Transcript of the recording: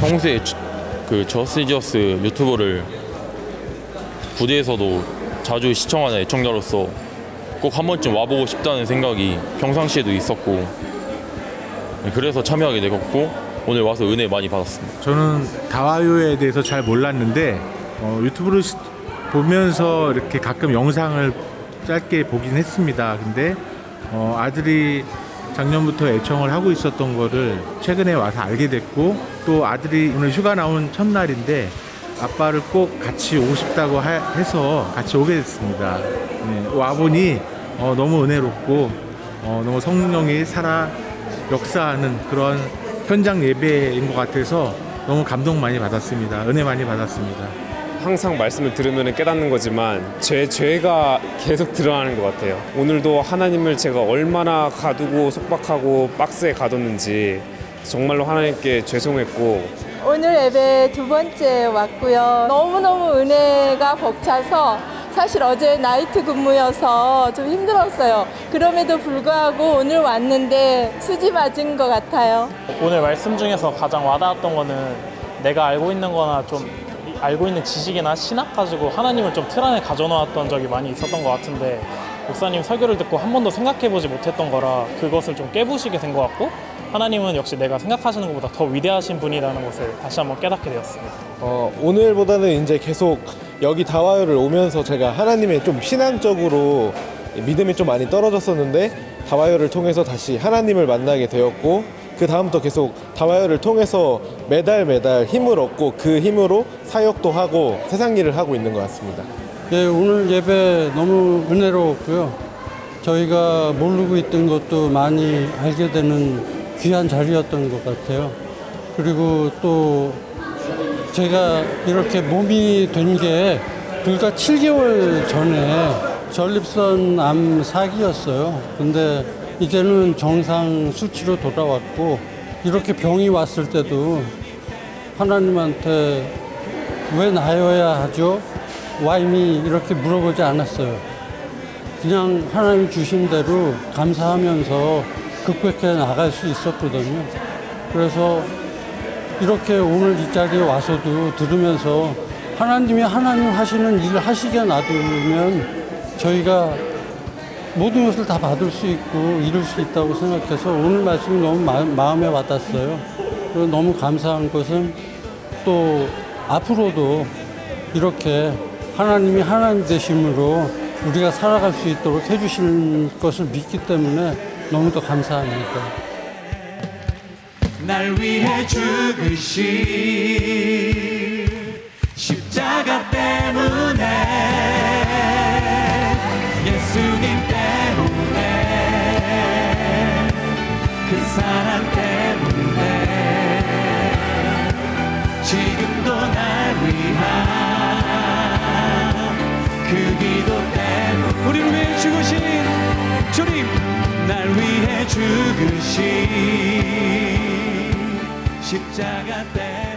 평소에 주- 그 저스티저스 유튜브를 부대에서도 자주 시청하는 애청자로서 꼭 한 번쯤 와보고 싶다는 생각이 평상시에도 있었고 그래서 참여하게 되었고 오늘 와서 은혜 많이 받았습니다. 저는 다와요에 대해서 잘 몰랐는데 어, 유튜브를 시- 보면서 이렇게 가끔 영상을 짧게 보긴 했습니다. 근데 어, 아들이 작년부터 애청을 하고 있었던 거를 최근에 와서 알게 됐고 또 아들이 오늘 휴가 나온 첫날인데 아빠를 꼭 같이 오고 싶다고 하- 해서 같이 오게 됐습니다. 네, 와보니 어, 너무 은혜롭고 어, 너무 성령이 살아 역사하는 그런 현장 예배인 것 같아서 너무 감동 많이 받았습니다. 은혜 많이 받았습니다. 항상 말씀을 들으면 깨닫는 거지만 제 죄가 계속 드러나는 것 같아요. 오늘도 하나님을 제가 얼마나 가두고 속박하고 박스에 가뒀는지 정말로 하나님께 죄송했고 오늘 예배 두 번째 왔고요. 너무너무 은혜가 벅차서 사실 어제 나이트 근무여서 좀 힘들었어요. 그럼에도 불구하고 오늘 왔는데 수지 맞은 것 같아요. 오늘 말씀 중에서 가장 와닿았던 거는 내가 알고 있는 거나 좀 이- 알고 있는 지식이나 신학 가지고 하나님을 좀 틀 안에 가져놓았던 적이 많이 있었던 것 같은데 목사님 설교를 듣고 한 번도 생각해보지 못했던 거라 그것을 좀 깨부시게 된 것 같고 하나님은 역시 내가 생각하시는 것보다 더 위대하신 분이라는 것을 다시 한번 깨닫게 되었습니다. 어, 오늘보다는 이제 계속 여기 다와요를 오면서 제가 하나님의 좀 신앙적으로 믿음이 좀 많이 떨어졌었는데 다와요를 통해서 다시 하나님을 만나게 되었고 그 다음부터 계속 다와요를 통해서 매달 매달 힘을 얻고 그 힘으로 사역도 하고 세상 일을 하고 있는 것 같습니다. 예, 오늘 예배 너무 은혜로웠고요. 저희가 모르고 있던 것도 많이 알게 되는 귀한 자리였던 것 같아요. 그리고 또 제가 이렇게 몸이 된 게 불과 7개월 전에 전립선 암 4기였어요. 근데 이제는 정상 수치로 돌아왔고 이렇게 병이 왔을 때도 하나님한테 왜 나여야 하죠? 와임이 이렇게 물어보지 않았어요. 그냥 하나님 주신 대로 감사하면서 극복해 나갈 수 있었거든요. 그래서 이렇게 오늘 이 자리에 와서도 들으면서 하나님이 하나님 하시는 일을 하시게 놔두면 저희가 모든 것을 다 받을 수 있고 이룰 수 있다고 생각해서 오늘 말씀이 너무 마, 마음에 와닿았어요. 너무 감사한 것은 또 앞으로도 이렇게 하나님이 하나님 되심으로 우리가 살아갈 수 있도록 해주실 것을 믿기 때문에 너무도 감사합니다. 날 위해 죽으신 십자가 때문에 예수님 때문에 그 사랑 때문에 지금도 날 위한 그 기도 때문에 우리를 위해 죽으신 주님 날 위해 죽으신 십자가 때문에